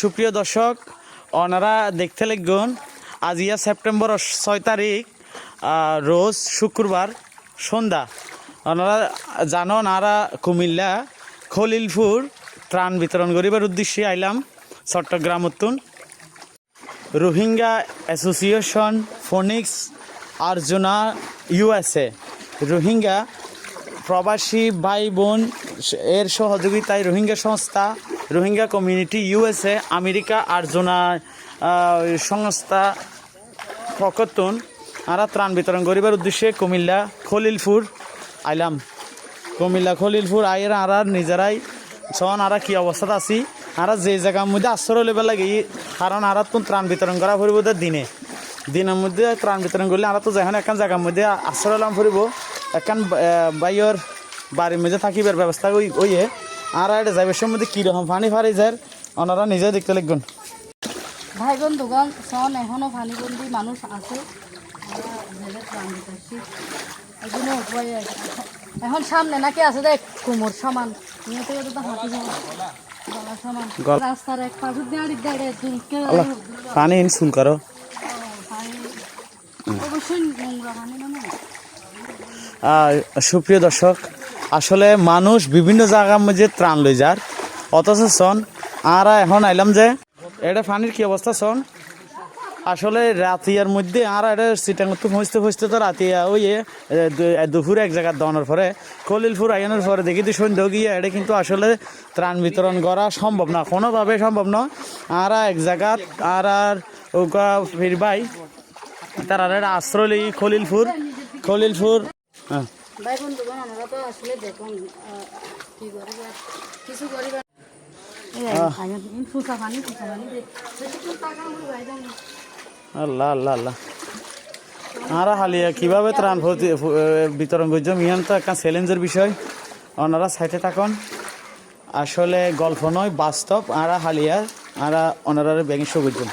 সুপ্রিয় দর্শক ওনারা দেখতে লিখুন আজিয়া সেপ্টেম্বর ছয় তারিখ রোজ শুক্রবার সন্ধ্যা। ওনারা জানন আরা কুমিল্লা, খলিলপুর ত্রাণ বিতরণ করিবার উদ্দেশ্যে আইলাম Chattogram উত্তুন। Rohingya association, Phoenix, Arizona USA Rohingya প্রবাসী ভাই বোন, এর সহযোগিতায় রোহিঙ্গা সংস্থা Rohingya community USA America Arizona uh, সংস্থা ফকতুন আরা ত্রাণ বিতরণ করিবার উদ্দেশ্যে কুমিল্লা খলিলপুর আইলাম। কুমিল্লা খলিলপুর আইয়ের আরা নিজেরাই সন আরা কি অবস্থাত আছি? আরা যে জায়গার মধ্যে আশ্রয় লেবার লাগে কারণ আরা তো ত্রাণ বিতরণ করা তো দিনে। দিনের মধ্যে ত্রাণ বিতরণ করলে আরা তো যখন একান জায়গার মধ্যে আশ্রয় লাম ফুরিব। একান বাইয়ের বাড়ির মধ্যে থাকিবার ব্যবস্থা ওই ওইয়ে। আর এটা যাইবার মধ্যে কীরকম পানি ফারি যায় ওনারা নিজে দেখতে লিখবেন ভাই বন্ধুগণ সন এখনও পানিবন্দি মানুষ আছে। এখন সামনে নাকি আছে দেখ কোমর সমান। রাস্তার এক পাশে পানি করো। সুপ্রিয় দর্শক আসলে মানুষ বিভিন্ন জায়গার মধ্যে ত্রাণ লই যার। অথচ সন আর এখন আইলাম যে, এটা পানির কি অবস্থা সন আসলে রাতিয়ার মধ্যে আর এটা সিটাং তো ফসতে ফসতে তো রাতিয়া ওই দুপুরে এক জায়গায় দনের পরে, কলিলপুর আইনের পরে দেখি তো সন্ধ্যা গিয়ে এটা কিন্তু আসলে ত্রাণ বিতরণ করা সম্ভব না, কোনোভাবে সম্ভব না। আর এক জায়গা আর আর ওকা ফিরবাই, তারা আশ্রয় খলিলপুর খলিলপুর হ্যাঁ। ভাই বন্ধুগণ আমরা তো আসলে দেখুন কি করিবা কিছু আল্লাহ আল্লাহ আল্লাহ। আরা হালিয়া কীভাবে ত্রাণ বিতরণ করছ? মিয়ান তো একটা চ্যালেঞ্জের বিষয়। ওনারা সাইটে থাকুন। আসলে গল্প নয় বাস্তব। আরা হালিয়া আরা ওনারা ব্যাগিং করছেন